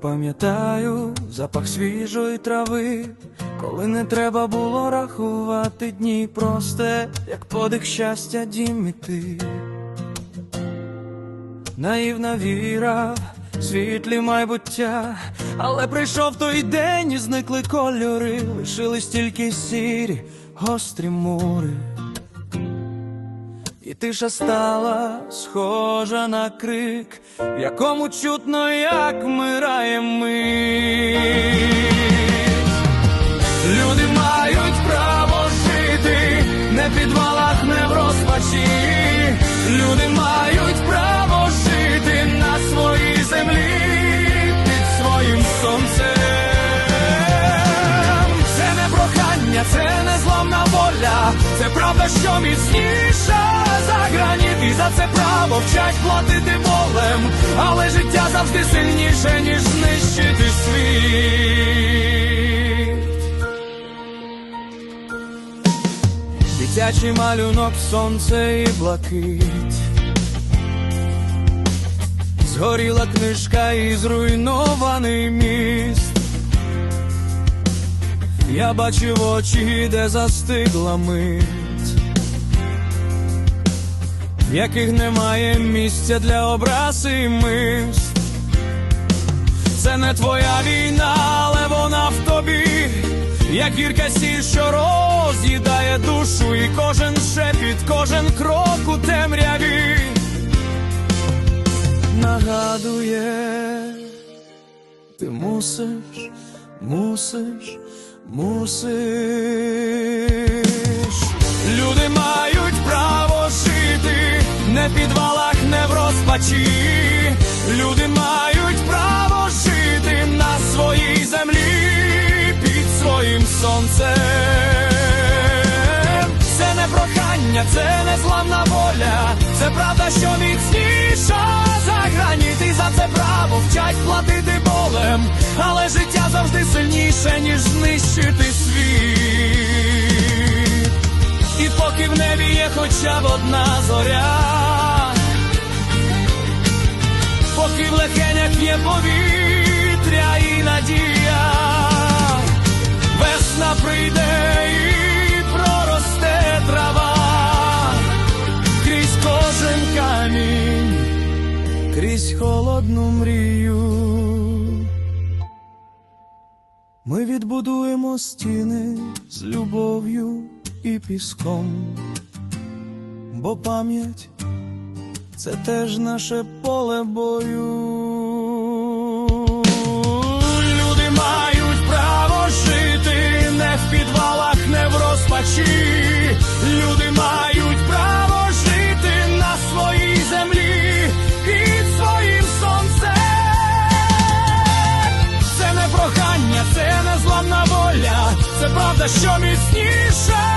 пам'ятаю запах свіжої трави, коли не треба було рахувати дні, просте, як подих щастя, дім і ти. Наївна віра, світлі майбуття, але прийшов той день і зникли кольори, лишились тільки сірі, гострі мури. І тиша стала схожа на крик, в якому чутно, як мирає мить. Люди мають право жити, не в підвалах, не в розпачі. Люди мають право жити на своїй землі під своїм сонцем. Це не прохання, це не зламна воля, це правда, що міцніша це право вчать платити болем, але життя завжди сильніше, ніж знищити світ. Дитячий малюнок, сонце і блакить. Згоріла книжка і зруйнований міст. Я бачив очі, де застигла мить, в яких немає місця для образ і мист. Це не твоя війна, але вона в тобі, як гірка сіль, що роз'їдає душу, і кожен шепіт, кожен крок у темряві нагадує, ти мусиш, мусиш, мусиш. Не підвалах, не в розпачі. Люди мають право жити на своїй землі під своїм сонцем. Це не прохання, це не зламна воля, це правда, що міцніша за граніт, і за це право вчать платити болем, але життя завжди сильніше, ніж знищити світ. І поки в небі є хоча б одна зоря, поки в легенях є повітря і надія, весна прийде і проросте трава крізь кожен камінь, крізь холодну мрію. Ми відбудуємо стіни з любов'ю і піском, бо пам'ять це теж наше поле бою. Люди мають право жити не в підвалах, не в розпачі. Люди мають право жити на своїй землі під своїм сонцем. Це не прохання, це не зламна воля, це правда, що міцніша